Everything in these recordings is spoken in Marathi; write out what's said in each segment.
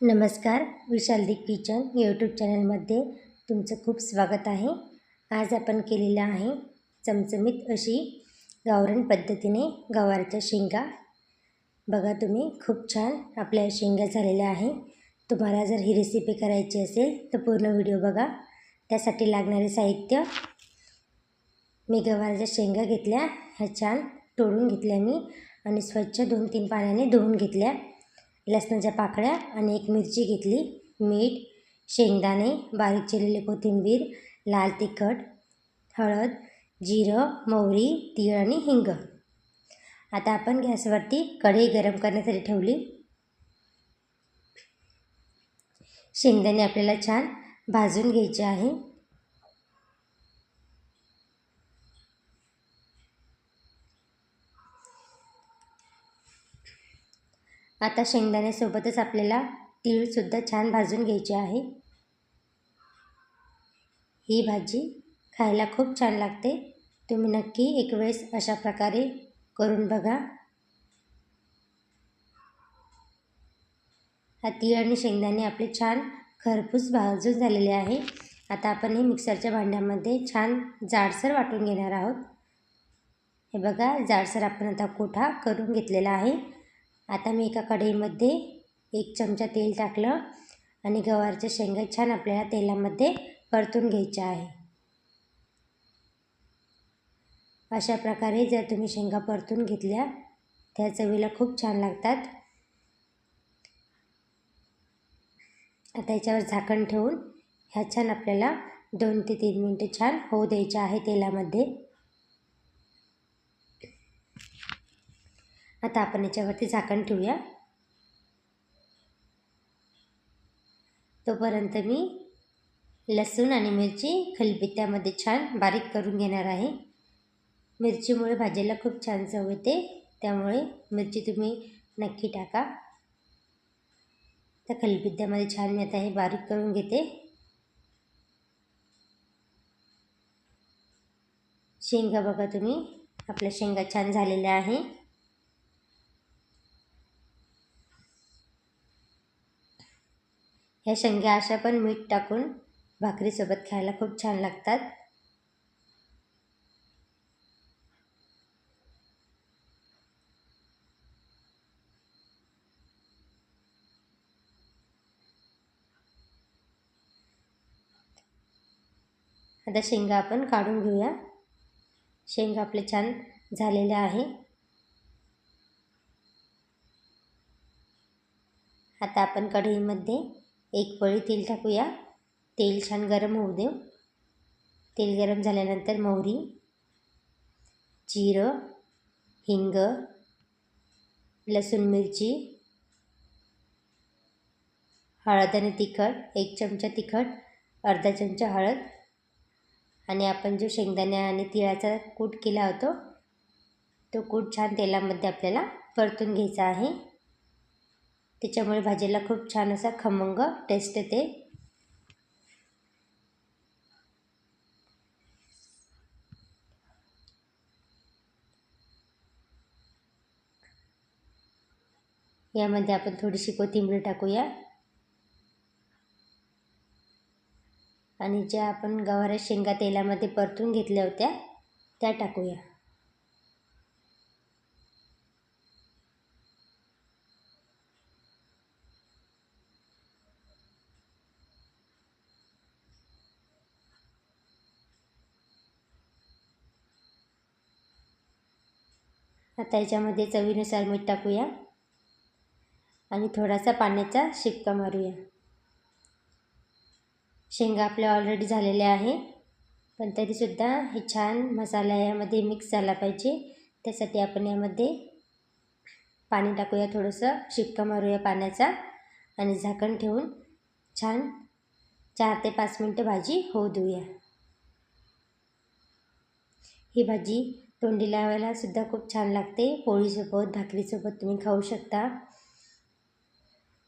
नमस्कार विशालदिक किचन यूट्यूब चॅनलमध्ये तुमचं खूप स्वागत आहे. आज आपण केलेलं आहे चमचमीत अशी गावरण पद्धतीने गवारच्या शेंगा. बघा तुम्ही खूप छान आपल्या शेंगा झालेल्या आहे. तुम्हाला जर ही रेसिपी करायची असेल तर पूर्ण व्हिडिओ बघा. त्यासाठी लागणारे साहित्य. मी गवारच्या शेंगा घेतल्या ह्या छान तोडून घेतल्या मी आणि स्वच्छ दोन तीन पाण्याने धुवून घेतल्या. लसणाच्या पाकळ्या आणि एक मिरची घेतली. मीठ शेंगदाणे बारीक चिरलेली कोथिंबीर लाल तिखट हळद जिरं मोहरी तीळ आणि हिंग. आता आपण गॅसवरती कढई गरम करण्यासाठी ठेवली. शेंगदाणे आपल्याला छान भाजून घ्यायचे आहे. आता शेंगदाण्यासोबतच आपल्याला तीळसुद्धा छान भाजून घ्यायचे आहे. ही भाजी खायला खूप छान लागते. तुम्ही नक्की एक वेळेस अशा प्रकारे करून बघा. हा तीळ आणि शेंगदाणे आपले छान खरपूस भाजून झालेले आहे. आता आपण हे मिक्सरच्या भांड्यामध्ये छान जाडसर वाटून घेणार आहोत. हे बघा जाडसर आपण आता कोठा करून घेतलेला आहे. आता मी एका कढईमध्ये एक चमचा तेल टाकलं आणि गवारच्या शेंगा छान आपल्याला तेलामध्ये परतून घ्यायच्या आहे. अशा प्रकारे जर तुम्ही शेंगा परतून घेतल्या त्या चवीला खूप छान लागतात. आता याच्यावर झाकण ठेवून ह्या छान आपल्याला दोन ते तीन मिनटं छान होऊ द्यायच्या आहे तेलामध्ये. आता आपण याच्यावरती झाकण ठेवूया. तोपर्यंत मी लसूण आणि मिरची खलबत्त्यामध्ये छान बारीक करून घेणार आहे. मिरचीमुळे भाजीला खूप छान चव येते. त्यामुळे मिरची तुम्ही नक्की टाका. त्या खलबत्त्यामध्ये छान मी आता हे बारीक करून घेते. शेंगा बघा तुम्ही. आपल्या शेंगा छान झालेल्या आहे. ह्या शेंग्या अशा पण मीठ टाकून भाकरीसोबत खायला खूप छान लागतात. आता शेंगा आपण काढून घेऊया. शेंगा आपले छान झालेले आहे. आता आपण कढईमध्ये एक पळी तेल टाकूया. तेल छान गरम होऊ देऊ. तेल गरम झाल्यानंतर मोहरी जिरं हिंग लसूण मिरची हळद आणि तिखट एक चमचा तिखट अर्धा चमचा हळद आणि आपण जो शेंगदाण्या आणि तिळाचा कूट केला होतो तो कूट छान तेलामध्ये आपल्याला परतून घ्यायचा आहे. त्याच्यामुळे भाजीला खूप छान असा खमंग टेस्ट येते. यामध्ये आपण थोडीशी कोथिंबीर टाकूया. आणि ज्या आपण गवाऱ्या शेंगा तेलामध्ये परतून घेतल्या होत्या त्या टाकूया. आता याच्यामध्ये चवीनुसार मीठ टाकूया. आणि थोडासा पाण्याचा शिपका मारूया. शेंगा आपल्या ऑलरेडी झालेल्या आहे पण तरीसुद्धा हे छान मसाला यामध्ये मिक्स झाला पाहिजे. त्यासाठी आपण यामध्ये पाणी टाकूया थोडंसं शिपका मारूया पाण्याचा. आणि झाकण ठेवून छान चार ते पाच मिनटं भाजी होऊ देऊया. ही भाजी तोंडी लावायला सुद्धा खूप छान लागते. पोळीसोबत भाकरीसोबत तुम्ही खाऊ शकता.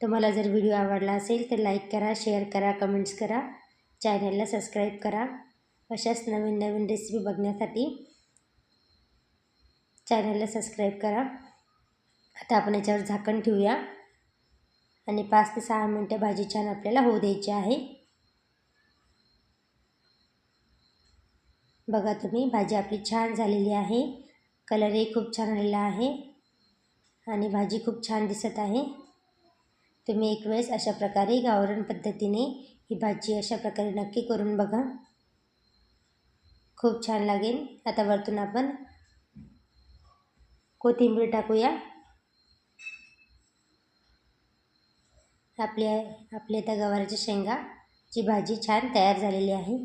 तुम्हाला जर व्हिडिओ आवडला असेल तर लाईक करा शेअर करा कमेंट्स करा. चॅनलला सबस्क्राईब करा. अशाच नवीन नवीन रेसिपी बघण्यासाठी चॅनलला सबस्क्राईब करा. आता आपण याच्यावर झाकण ठेवूया. आणि पाच ते सहा मिनटं भाजी छान आपल्याला होऊ द्यायची आहे. बघा तुम्ही भाजी आपली छान झालेली आहे. कलरही खूप छान आलेला आहे आणि भाजी खूप छान दिसत आहे. तुम्ही एक वेळेस अशा प्रकारे गावरण पद्धतीने ही भाजी अशा प्रकारे नक्की करून बघा. खूप छान लागेल. आता वरतून आपण कोथिंबीर टाकूया. आपल्या आपल्या त्या गवाराच्या शेंगाची भाजी छान तयार झालेली आहे.